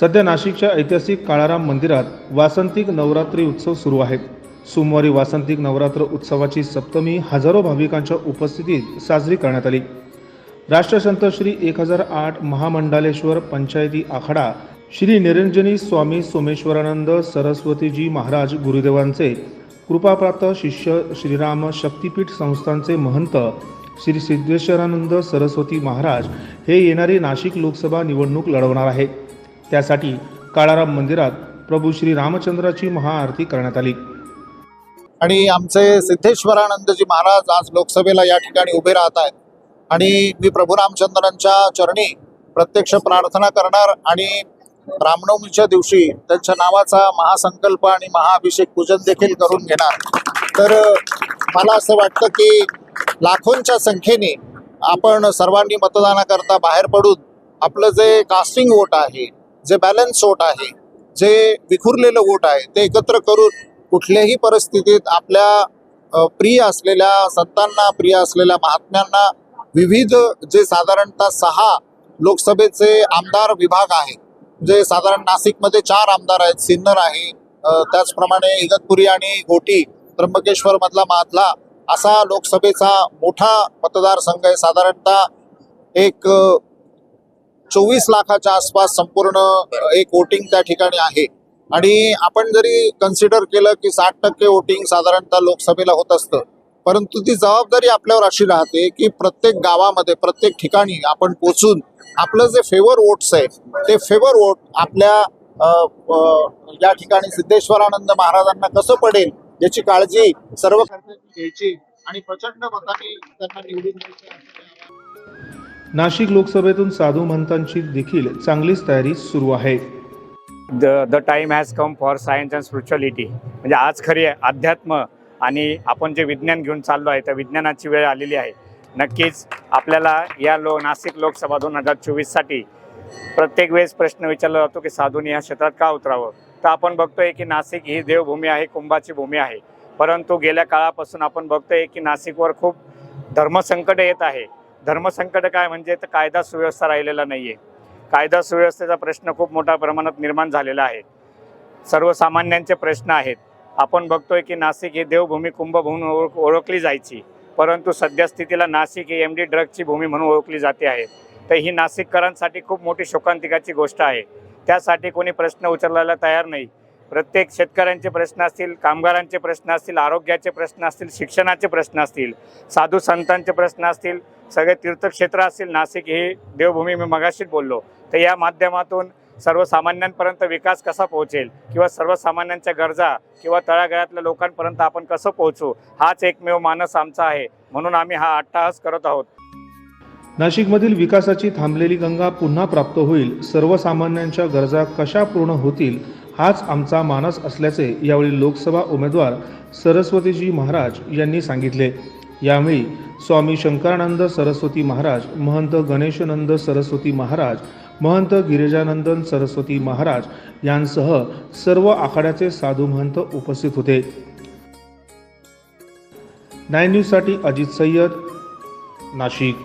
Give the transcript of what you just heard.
सध्या नाशिकच्या ऐतिहासिक काळाराम मंदिरात वासंतिक नवरात्री उत्सव सुरू आहे सोमवारी वासंतिक नवरात्र उत्सवाची सप्तमी हजारो भाविकांच्या उपस्थितीत साजरी करण्यात आली. राष्ट्रसंत श्री एक हजार आठ महामंडालेश्वर पंचायती आखाडा श्री निरंजनी स्वामी सोमेश्वरानंद सरस्वतीजी महाराज गुरुदेवांचे कृपाप्राप्त शिष्य श्रीराम शक्तीपीठ संस्थांचे महंत श्री सिद्धेश्वरानंद सरस्वती महाराज हे येणारी नाशिक लोकसभा निवडणूक लढवणार आहेत. त्यासाठी काळाराम मंदिरात प्रभू श्री रामचंद्राची महाआरती करण्यात आली. आणि आमचे सिद्धेश्वरानंदजी महाराज आज लोकसभेला या ठिकाणी उभे राहत आहेत. आणि मी प्रभू रामचंद्रांच्या चरणी प्रत्यक्ष प्रार्थना करणार आणि रामनवमीच्या दिवशी त्यांच्या नावाचा महासंकल्प आणि महाअभिषेक पूजन देखील करून घेणार. तर मला असं वाटतं की लाखोंच्या संख्येने आपण सर्वांनी मतदानाकरता बाहेर पडून आपलं जे कास्टिंग वोट आहे जे बॅलन्स वोट आहे जे विखुरलेलं वोट आहे ते एकत्र करून कुठल्याही परिस्थितीत आपल्या प्रिय असलेल्या संतांना प्रिय असलेल्या महात्म्यांना विविध जे साधारणतः सहा लोकसभेचे आमदार विभाग आहेत जे साधारण नाशिकमध्ये चार आमदार आहेत सिन्नर आहे त्याचप्रमाणे इगतपुरी आणि घोटी त्र्यंबकेश्वर मधला माधला असा लोकसभेचा मोठा मतदारसंघ आहे. साधारणतः एक चोवीस लाखाच्या आसपास संपूर्ण एक वोटिंग त्या ठिकाणी आहे. आणि आपण जरी कन्सिडर केलं की साठ टक्के वोटिंग साधारणतः लोकसभेला होत असतं परंतु ती जबाबदारी आपल्यावर अशी राहते की प्रत्येक गावामध्ये प्रत्येक ठिकाणी आपण पोचून आपलं जे फेवर वोट्स आहे ते फेवर वोट आपल्या या ठिकाणी सिद्धेश्वरानंद महाराजांना कसं पडेल याची काळजी सर्व घ्यायची आणि प्रचंड मताने त्यांना निवडून नाशिक लोकसभेतून साधू महंतांची देखील चांगलीच तयारी सुरू आहे. The the time has come for science and spirituality म्हणजे आज खरी अध्यात्म आणि आपण जे विज्ञान घेऊन चाललो आहे त्या विज्ञानाची वेळ आलेली आहे. नक्कीच आपल्याला या लो नाशिक लोकसभा दोन हजार चोवीससाठी प्रत्येक वेळेस प्रश्न विचारला जातो की साधूंनी या क्षेत्रात का उतरावं? तर आपण बघतोय की नाशिक ही देवभूमी आहे कुंभाची भूमी आहे. परंतु गेल्या काळापासून आपण बघतोय की नाशिकवर खूप धर्मसंकट येत आहे. धर्मसंकट काय म्हणजे तर कायदा सुव्यवस्था राहिलेला नाही आहे कायदा सुव्यवस्थेचा प्रश्न खूप मोठ्या प्रमाणात निर्माण झालेला आहे. सर्वसामान्यांचे प्रश्न आहेत. आपण बघतोय की नाशिक ही देवभूमी कुंभ ओळख ओळखली जायची. परंतु सध्या स्थितीला नाशिक ही एम डी ड्रगची भूमी म्हणून ओळखली जाते आहे. तर ही नाशिककरांसाठी खूप मोठी शोकांतिकाची गोष्ट आहे. त्यासाठी कोणी प्रश्न उचलायला तयार नाही. प्रत्येक शेतकऱ्यांचे प्रश्न असतील कामगारांचे प्रश्न असतील आरोग्याचे प्रश्न असतील शिक्षणाचे प्रश्न असतील साधू संतांचे प्रश्न असतील सगळे तीर्थक्षेत्र असतील नाशिक ही देवभूमी मी मगाशीच बोललो. तर या माध्यमातून सर्वसामान्यांपर्यंत विकास कसा पोहोचेल किंवा सर्वसामान्यांच्या गरजा किंवा तळागाळातल्या लोकांपर्यंत आपण कसं पोहोचू हाच एकमेव मानस आमचा आहे. म्हणून आम्ही हा अट्टाहास करत आहोत. नाशिकमधील विकासाची थांबलेली गंगा पुन्हा प्राप्त होईल सर्वसामान्यांच्या गरजा कशा पूर्ण होतील हाच आमचा मानस असल्याचे यावेळी लोकसभा उमेदवार सरस्वतीजी महाराज यांनी सांगितले. यावेळी स्वामी शंकरानंद सरस्वती महाराज महंत गणेशनंद सरस्वती महाराज महंत गिरिजानंदन सरस्वती महाराज यांसह सर्व आखाड्याचे साधू महंत उपस्थित होते. नाईन न्यूजसाठी अजित सय्यद नाशिक.